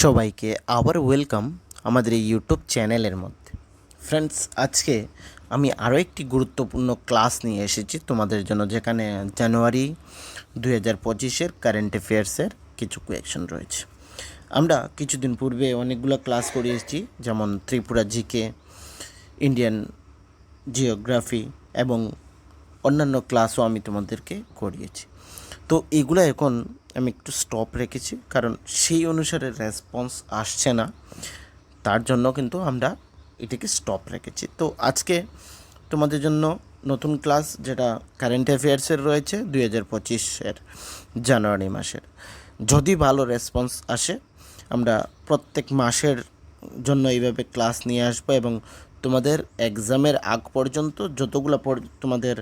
সবাইকে আবার ওয়েলকাম আমাদের এই ইউটিউব চ্যানেলের মধ্যে। ফ্রেন্ডস আজকে আমি আরও একটি গুরুত্বপূর্ণ ক্লাস নিয়ে এসেছি তোমাদের জন্য, যেখানে জানুয়ারি দুই হাজার পঁচিশের কারেন্ট অ্যাফেয়ার্সের কিছু কোয়েকশন রয়েছে। আমরা কিছুদিন পূর্বে অনেকগুলো ক্লাস করিয়েছি, যেমন ত্রিপুরা জিকে ইন্ডিয়ান জিওগ্রাফি এবং অন্যান্য ক্লাসও আমি তোমাদেরকে করিয়েছি। তো এগুলো এখন আমি একটু স্টপ রেখেছি, কারণ সেই অনুসারে রেসপন্স আসছে না। তার জন্য কিন্তু আমরা এটাকে স্টপ রেখেছি। তো আজকে তোমাদের জন্য নতুন ক্লাস যেটা কারেন্ট অ্যাফেয়ার্সের রয়েছে, দুই হাজার পঁচিশের জানুয়ারি মাসের। যদি ভালো রেসপন্স আসে, আমরা প্রত্যেক মাসের জন্য এইভাবে ক্লাস নিয়ে আসব এবং তোমাদের এক্সামের আগ পর্যন্ত যতগুলো তোমাদের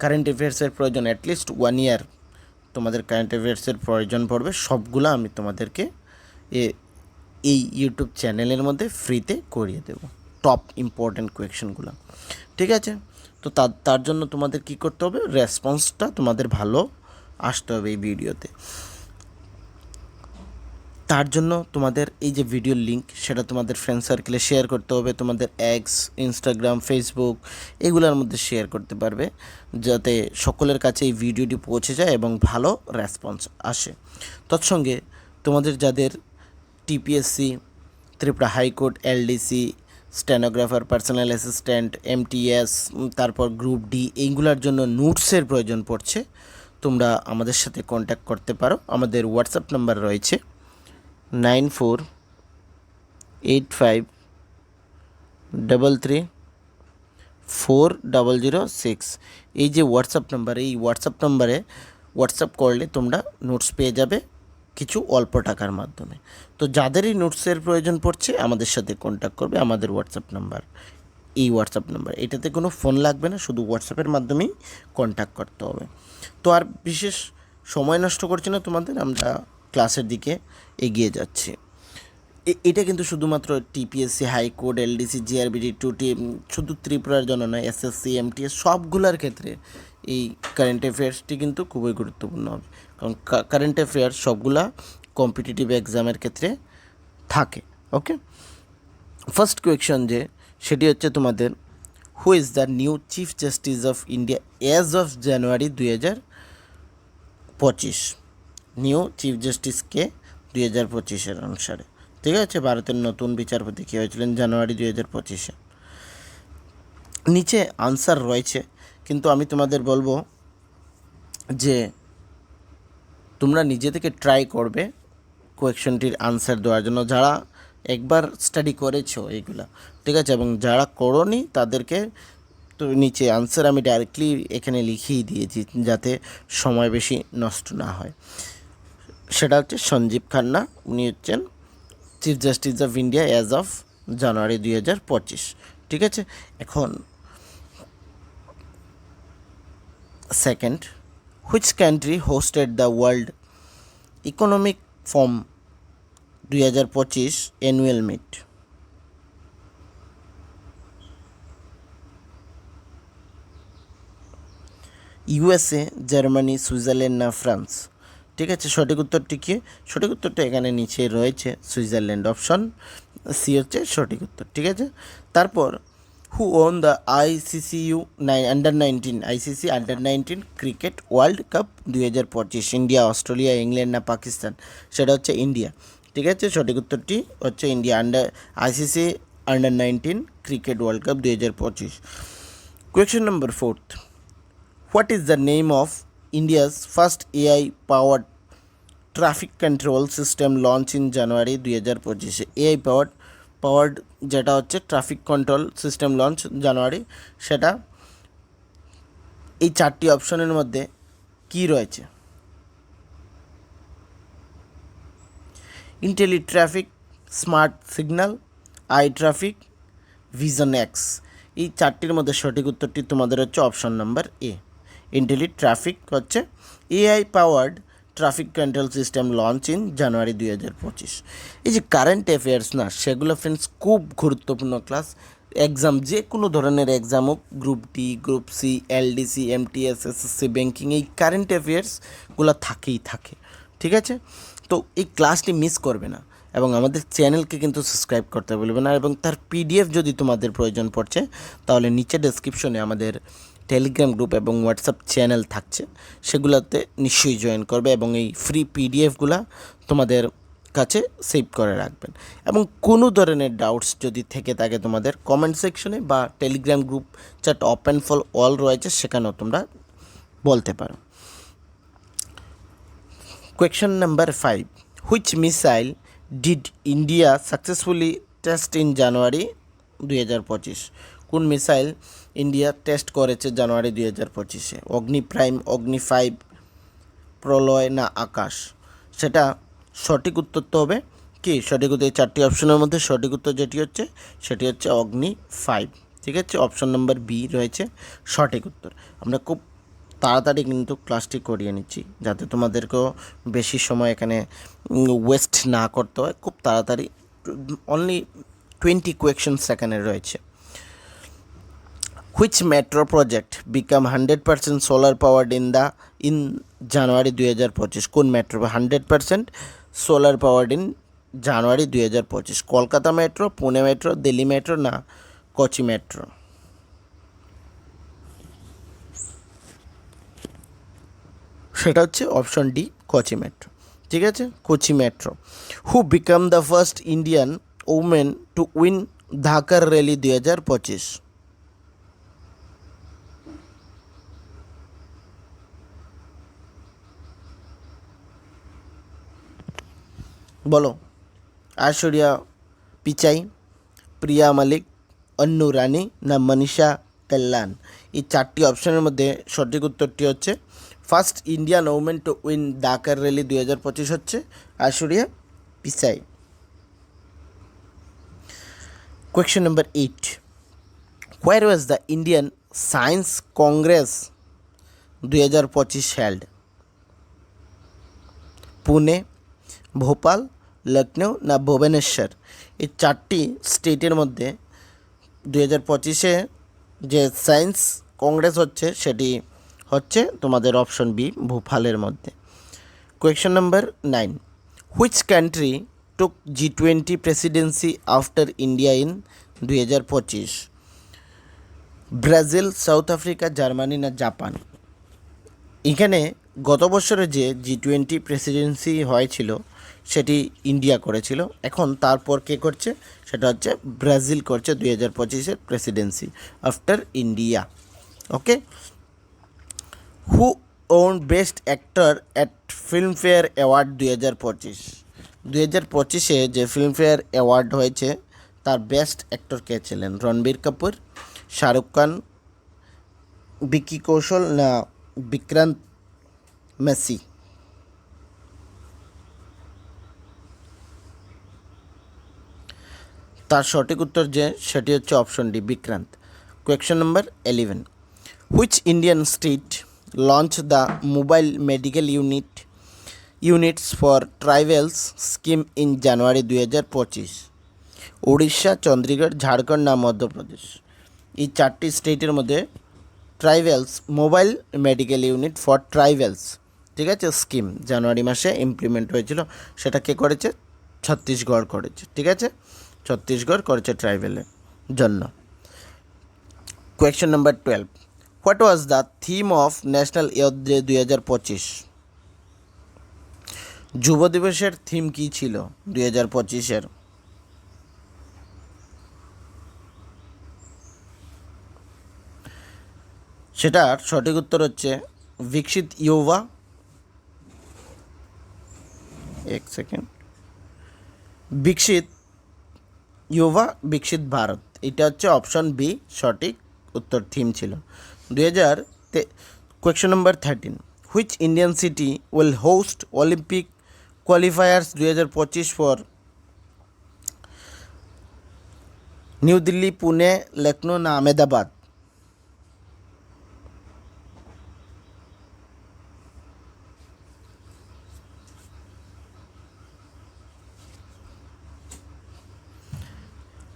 কারেন্ট অ্যাফেয়ার্সের প্রয়োজন অ্যাটলিস্ট ওয়ান ইয়ার তোমাদের কারেন্ট অ্যাফেয়ার্সের প্রয়োজন পড়বে, সবগুলো আমি তোমাদেরকে এই ইউটিউব চ্যানেলের মধ্যে ফ্রিতে করিয়ে দেব। টপ ইম্পর্ট্যান্ট কোয়েকশনগুলো ঠিক আছে? তো তার তার জন্য তোমাদের কি করতে হবে? রেসপন্সটা তোমাদের ভালো আসতে হবে এই ভিডিওতে তার জন্য তোমাদের এই যে ভিডিওর লিঙ্ক সেটা তোমাদের ফ্রেন্ড সার্কেলে শেয়ার করতে হবে। তোমাদের এক্স ইনস্টাগ্রাম ফেসবুক এগুলোর মধ্যে শেয়ার করতে পারবে, যাতে সকলের কাছে এই ভিডিওটি পৌঁছে যায় এবং ভালো রেসপন্স আসে। তৎসঙ্গে তোমাদের যাদের TPSC Tripura high court LDC stenographer personal assistant MTS তারপর গ্রুপ ডি এইগুলোর জন্য নোটসের প্রয়োজন পড়ছে, তোমরা আমাদের সাথে কন্ট্যাক্ট করতে পারো। আমাদের হোয়াটসঅ্যাপ নাম্বার রয়েছে। Nine four eight five double three four double zero six এই যে হোয়াটসঅ্যাপ নাম্বার এই হোয়াটসঅ্যাপ নাম্বারে হোয়াটসঅ্যাপ করলে তোমরা নোটস পেয়ে যাবে কিছু অল্প টাকার মাধ্যমে। তো যাদেরই নোটসের প্রয়োজন পড়ছে, আমাদের সাথে কন্ট্যাক্ট করবে আমাদের হোয়াটসঅ্যাপ নাম্বার এই হোয়াটসঅ্যাপ নাম্বার এটাতে কোনো ফোন লাগবে না, শুধু হোয়াটসঅ্যাপের মাধ্যমেই কন্ট্যাক্ট করতে হবে। তো আর বিশেষ সময় নষ্ট করছি না তোমাদের, আমরা ক্লাসের দিকে এগিয়ে যাচ্ছে। এটা কিন্তু শুধুমাত্র টিপিএসসি হাইকোর্ট এলডিসি জিআরবিডি টুটি শুধু ত্রিপুরার জন্য নয় এসএসসি এমটিএস সবগুলোর ক্ষেত্রে এই কারেন্ট অ্যাফেয়ার্সটি কিন্তু খুবই গুরুত্বপূর্ণ হবে। কারণ কারেন্ট অ্যাফেয়ার্স সবগুলা কম্পিটিটিভ এক্সামের ক্ষেত্রে থাকে ওকে ফার্স্ট কোয়েকশন যে, সেটি হচ্ছে তোমাদের who is the new chief justice of India as of January দুই হাজার পঁচিশ? নিউ চিফ জাস্টিসকে দুই হাজার পঁচিশের অনুসারে। ঠিক আছে? ভারতের নতুন বিচারপতি কে হয়েছিলেন? জানুয়ারি দুই হাজার পঁচিশে। নিচে আনসার রয়েছে, কিন্তু আমি তোমাদের বলব যে তোমরা নিজে থেকে ট্রাই করবে কোয়েকশনটির আনসার দেওয়ার জন্য। যারা একবার স্টাডি করেছ এইগুলা, ঠিক আছে? এবং যারা করনি তাদেরকে তো নিচে আনসার আমি ডাইরেক্টলি এখানে লিখিয়ে দিয়েছি যাতে সময় বেশি নষ্ট না হয়। সেটা হচ্ছে সঞ্জীব খান্না, উনি হচ্ছেন chief justice of India as of January দুই হাজার পঁচিশ। ঠিক আছে? এখন second which country hosted the world economic forum দুই হাজার পঁচিশ annual meet USA Germany Switzerland না ফ্রান্স ঠিক আছে, সঠিক উত্তরটি কি? সঠিক উত্তরটা এখানে নিচে রয়েছে, সুইজারল্যান্ড অপশন সি হচ্ছে সঠিক উত্তর, ঠিক আছে? তারপর who won the ICC U nine under nineteen ICC under nineteen cricket world cup দুই হাজার পঁচিশ ইন্ডিয়া অস্ট্রেলিয়া ইংল্যান্ড না পাকিস্তান সেটা হচ্ছে ইন্ডিয়া ঠিক আছে? সঠিক উত্তরটি হচ্ছে India under ICC under nineteen cricket world cup দুই হাজার পঁচিশ। Question number fourth What is the name of India's first AI powered traffic control system launch in January দুই হাজার পঁচিশে এআই পাওয়ার্ড পাওয়ার্ড যেটা হচ্ছে traffic control system launch January সেটা এই চারটি অপশনের মধ্যে কি রয়েছে? Intelli traffic smart signal I traffic vision X এই চারটির মধ্যে সঠিক উত্তরটি তোমাদের হচ্ছে option number A intelli traffic হচ্ছে AI powered traffic control system launch in January দুই হাজার পঁচিশ এই যে কারেন্ট অ্যাফেয়ার্স না, সেগুলো ফ্রেন্ডস খুব গুরুত্বপূর্ণ ক্লাস এক্সাম যে কোনো ধরনের এক্সাম হোক group D group C LDC MTS SSC banking এই কারেন্ট অ্যাফেয়ার্সগুলো থাকেই থাকে, ঠিক আছে? তো এই ক্লাসটি মিস করবে না, এবং আমাদের চ্যানেলকে কিন্তু সাবস্ক্রাইব করতে ভুলবে না, এবং তার পিডিএফ যদি তোমাদের প্রয়োজন পড়ছে, তাহলে নিচে ডেসক্রিপশনে আমাদের টেলিগ্রাম গ্রুপ এবং হোয়াটসঅ্যাপ চ্যানেল থাকছে, সেগুলোতে নিশ্চয়ই জয়েন করবে এবং এই ফ্রি পিডিএফগুলো তোমাদের কাছে সেভ করে রাখবেন। এবং কোনো ধরনের ডাউটস যদি থেকে থাকে তোমাদের কমেন্ট সেকশনে বা Telegram group chat open for all রয়েছে, সেখানেও তোমরা বলতে পারো। Question number five which missile did India successfully test in January দুই হাজার পঁচিশ? কোন মিসাইল ইন্ডিয়া টেস্ট করেছে জানুয়ারি দুই হাজার পঁচিশে। অগ্নি প্রাইম, অগ্নি ফাইভ, প্রলয় না আকাশ। সেটা সঠিক উত্তর তো হবে। কি? সঠিক উত্তর, এই চারটি অপশনের মধ্যে সঠিক উত্তর যেটি হচ্ছে, সেটি হচ্ছে অগ্নি ফাইভ। ঠিক আছে? অপশন নাম্বার বি রয়েছে সঠিক উত্তর। আমরা খুব তাড়াতাড়ি কিন্তু ক্লাসটি করিয়ে নিচ্ছি, যাতে তোমাদেরকেও বেশি সময় এখানে ওয়েস্ট না করতে হয়। খুব তাড়াতাড়ি অনলি টোয়েন্টি কোয়েকশন সেকেন্ডে রয়েছে। Which metro project become 100% solar powered in the, in জানুয়ারি দুই হাজার পঁচিশ কোন metro hundred percent solar powered in January দুই হাজার পঁচিশ Kolkata metro Pune metro Delhi metro না কোচি মেট্রো সেটা হচ্ছে অপশন ডি কোচি মেট্রো ঠিক আছে? Kochi metro who became the first Indian women to win Dakar rally দুই হাজার পঁচিশ বলো। ঐশ্বরিয়া, পিচাই, প্রিয়া মালিক, অন্নু রানী, না মনীষা কল্যাণ। এই চারটি অপশনের মধ্যে সঠিক উত্তরটি হচ্ছে first Indian women to win Dakar rally দুই হাজার পঁচিশ হচ্ছে Aishwarya, Pichai. Question number eight where was the Indian science congress দুই হাজার পঁচিশ হেল্ড পুনে ভোপাল লখনৌ না ভুবনেশ্বর? এই চারটি স্টেটের মধ্যে দুই হাজার পঁচিশে যে সায়েন্স কংগ্রেস হচ্ছে, সেটি হচ্ছে তোমাদের অপশন বি ভোপালের মধ্যে। Question number nine. Which country took G twenty presidency after India in দুই হাজার পঁচিশ? ব্রাজিল, সাউথ আফ্রিকা, জার্মানি না জাপান? এখানে গত বছরে যে জি টোয়েন্টি প্রেসিডেন্সি হয়েছিল সেটি ইন্ডিয়া করেছিল। এখন তারপর কে করছে? সেটা হচ্ছে ব্রাজিল করছে দুই হাজার পঁচিশের presidency after India. Okay? Who won best actor at Filmfare award দুই হাজার পঁচিশ। দুই হাজার পঁচিশে যে ফিল্মফেয়ার অ্যাওয়ার্ড হয়েছে, তার বেস্ট অ্যাক্টর কে ছিলেন? রণবীর কাপুর, শাহরুখ খান বিকি কৌশল না বিক্রান্ত মেসি? তার সঠিক উত্তর যে, সেটি হচ্ছে option D Vikrant. Question number eleven which Indian state launch the mobile medical unit units for tribals scheme in January দুই হাজার পঁচিশ উড়িষ্যা চন্ডীগড় ঝাড়খণ্ড না মধ্যপ্রদেশ এই চারটি স্টেটের মধ্যে tribals mobile medical unit for tribals ঠিক আছে স্কিম জানুয়ারি মাসে ইমপ্লিমেন্ট হয়েছিল। সেটা কে করেছে? ছত্তিশগড় করেছে, ঠিক আছে? ছত্তিশগড় করেছে ট্রাইভেলের জন্য। Question number twelve what was the theme of national youth day দুই হাজার পঁচিশ? যুব দিবসের থিম কী ছিল দুই হাজার পঁচিশের? সেটার সঠিক উত্তর হচ্ছে বিকশিত ইউবা এক সেকেন্ড বিকশিত ইউবা বিকশিত ভারত। এটা হচ্ছে অপশন বি সঠিক উত্তর থিম ছিল। দুই হাজার question number thirteen which Indian city will host Olympic qualifiers দুই হাজার পঁচিশ ফর নিউ দিল্লি, পুনে লখনৌ না আহমেদাবাদ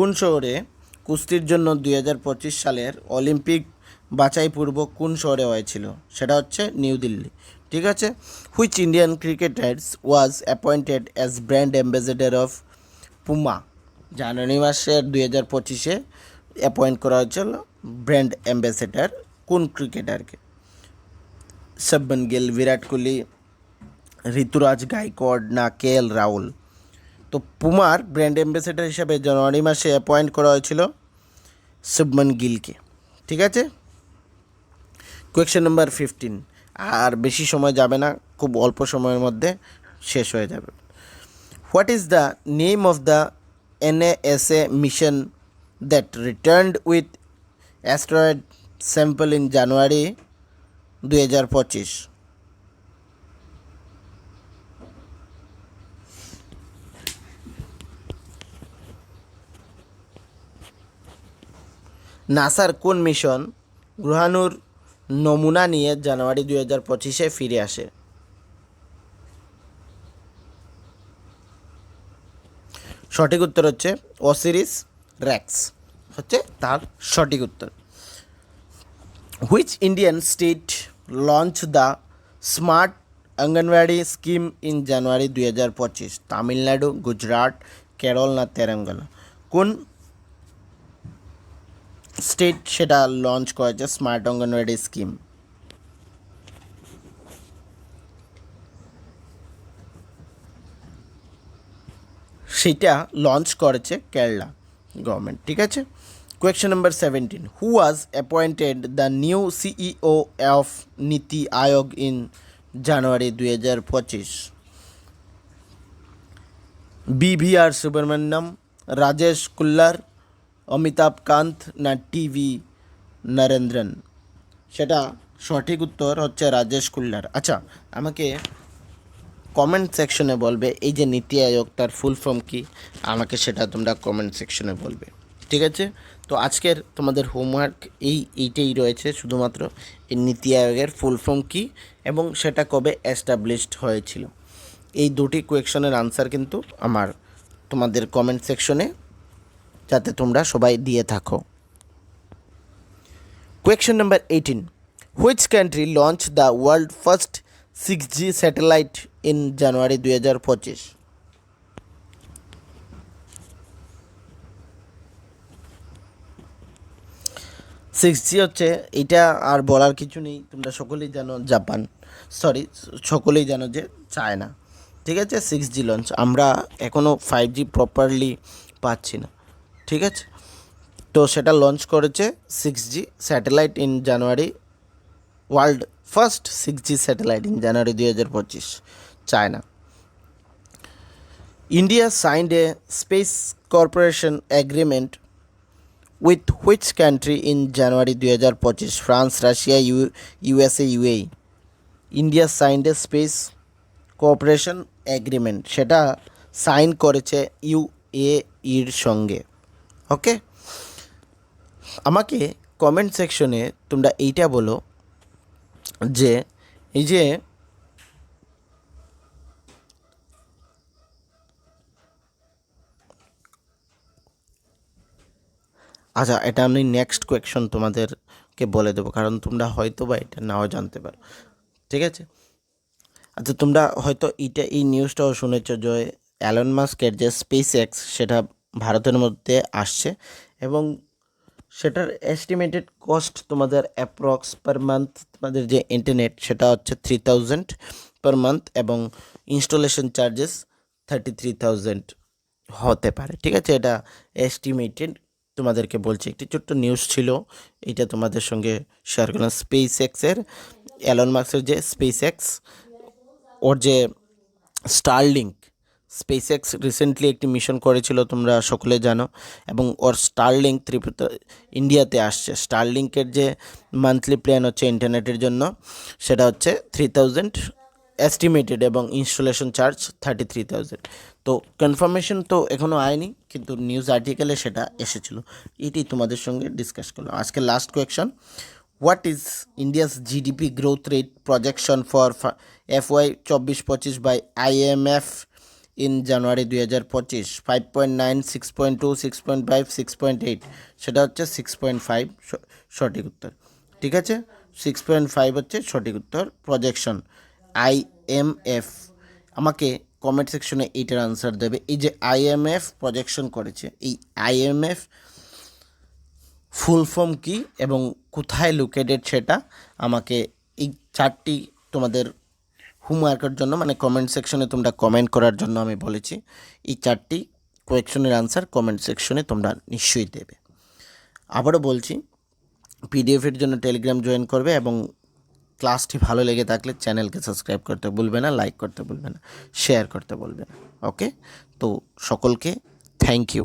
কোন শহরে কুস্তির জন্য দুই হাজার পঁচিশ সালের অলিম্পিক বাছাইপূর্বক কোন শহরে হয়েছিল? সেটা হচ্ছে নিউ দিল্লি। ঠিক আছে? Which Indian cricketers was appointed as brand ambassador of Puma. জানুয়ারি মাসের দুই হাজার পঁচিশে অ্যাপয়েন্ট করা হয়েছিল ব্র্যান্ড অ্যাম্বাসেডার কোন ক্রিকেটারকে? শুভমন গিল, বিরাট কোহলি, ঋতুরাজ গাইকোয়াড না কে এল রাহুল? তো পুমার ব্র্যান্ড অ্যাম্বাসেডার হিসাবে জানুয়ারি মাসে অ্যাপয়েন্ট করা হয়েছিল শুভমন গিলকে, ঠিক আছে? কোয়েশ্চেন নাম্বার ফিফটিন আর বেশি সময় যাবে না, খুব অল্প সময়ের মধ্যে শেষ হয়ে যাবে। What is the name of the NASA mission that returned with asteroid sample in January দুই হাজার পঁচিশ নাসার কোন মিশন গ্রহাণুর নমুনা নিয়ে জানুয়ারি দুই হাজার পঁচিশে ফিরে আসে? সঠিক উত্তর হচ্ছে অসিরিস র্যাক্স হচ্ছে তার সঠিক উত্তর। Which Indian state launch the smart anganwadi scheme in January দুই হাজার পঁচিশ? তামিলনাড়ু, গুজরাট, কেরল না তেলেঙ্গানা কোন স্টেট সেটা লঞ্চ করেছে স্মার্ট অঙ্গনওয়াড়ি স্কিম সেটা লঞ্চ করেছে কেরালা গভর্নমেন্ট ঠিক আছে? Question number seventeen who was appointed the new CEO of NITI Aayog in January দুই হাজার পঁচিশ বিভিআর সুব্রমণ্যম রাজেশ কুল্লার অমিতাভ কান্ত না টিভি নরেন্দ্রন? সেটা সঠিক উত্তর হচ্ছে রাজেশ কুল্লার। আচ্ছা আমাকে কমেন্ট সেকশনে বলবে, এই যে নীতি আয়োগ তার ফুল ফর্ম কী? আমাকে সেটা তোমরা কমেন্ট সেকশনে বলবে। ঠিক আছে? তো আজকের তোমাদের হোমওয়ার্ক এই, এইটাই রয়েছে, শুধুমাত্র এই নীতি আয়োগের ফুল ফর্ম কী এবং সেটা কবে এস্টাবলিশড হয়েছিল। এই দুটি কোয়েকশনের আনসার কিন্তু আমার তোমাদের কমেন্ট সেকশনে যাতে তোমরা সবাই দিয়ে থাকো। Question number eighteen which country launch the world first six G satellite in January দুই হাজার পঁচিশ সিক্স জি হচ্ছে এটা আর বলার কিছু নেই, তোমরা সকলেই জানো জাপান। সরি সকলেই জানো যে চায়না। ঠিক আছে সিক্স জি লঞ্চ আমরা এখনও ফাইভ জি প্রপারলি পাচ্ছি না। ঠিক আছে? তো সেটা লঞ্চ করেছে six G satellite in January world first six G satellite in January দুই হাজার পঁচিশ China India signed a space corporation agreement with which country in January দুই হাজার পঁচিশ France Russia U USA UAE India signed a space cooperation agreement সেটা sign করেছে UAE ইর সঙ্গে। ওকে আমাকে কমেন্ট সেকশনে তোমরা এইটা বলো যে, এই যে আচ্ছা এটা আমি নেক্সট কোয়েকশন তোমাদেরকে বলে দেবো, কারণ তোমরা হয়তো বা এটা নাও জানতে পারো। ঠিক আছে? আচ্ছা তোমরা হয়তো এটা এই নিউজটাও শুনেছ যে অ্যালন মাস্কের যে স্পেস এক্স সেটা ভারতের মধ্যে আসছে এবং সেটার এস্টিমেটেড কস্ট তোমাদের অ্যাপ্রক্স পার মান্থ তোমাদের যে ইন্টারনেট সেটা হচ্ছে থ্রি থাউজেন্ড পার মান্থ এবং installation charges thirty three thousand হতে পারে। ঠিক আছে? এটা এস্টিমেটেড তোমাদেরকে বলছি। একটি ছোট্ট নিউজ ছিল, এটা তোমাদের সঙ্গে শেয়ার করলাম। স্পেস এক্সের অ্যালন মার্কসের যে স্পেস এক্স ওর যে স্টারলিংক স্পেস এক্স রিসেন্টলি একটি মিশন করেছিল, তোমরা সকলে জানো, এবং ওর স্টারলিংক ত্রিপুরা ইন্ডিয়াতে আসছে। স্টারলিংকের যে মান্থলি প্ল্যান হচ্ছে ইন্টারনেটের জন্য, সেটা হচ্ছে থ্রি থাউজেন্ড এস্টিমেটেড এবং installation charge thirty three thousand তো কনফার্মেশন তো এখনও আয়নি, কিন্তু নিউজ আর্টিকেলে সেটা এসেছিল। এটি তোমাদের সঙ্গে ডিসকাস করলাম। আজকে last question what is India's GDP growth rate projection for F Y চব্বিশ পঁচিশ বাই আইএমএফ ইন জানুয়ারি দুই হাজার পঁচিশ five point nine six point two six point five six point eight সেটা হচ্ছে সিক্স পয়েন্ট ফাইভ সঠিক উত্তর। ঠিক আছে? সিক্স পয়েন্ট ফাইভ হচ্ছে সঠিক উত্তর প্রজেকশন আই এম এফ আমাকে কমেন্ট সেকশনে এইটার আনসার দেবে। এই যে আইএমএফ প্রজেকশন করেছে, এই আইএমএফ ফুল ফর্ম কী এবং কোথায় লোকেটেড সেটা আমাকে এই চারটি তোমাদের হোমওয়ার্কের জন্য মানে কমেন্ট সেকশনে তোমরা কমেন্ট করার জন্য আমি বলেছি। এই চারটি কোয়েকশনের আনসার কমেন্ট সেকশনে তোমরা নিশ্চয়ই দেবে। আবারও বলছি পিডিএফের জন্য টেলিগ্রাম জয়েন করবে এবং ক্লাসটি ভালো লেগে থাকলে চ্যানেলকে সাবস্ক্রাইব করতে ভুলবে না লাইক করতে ভুলবে না শেয়ার করতে বলবে না। ওকে তো সকলকে থ্যাংক ইউ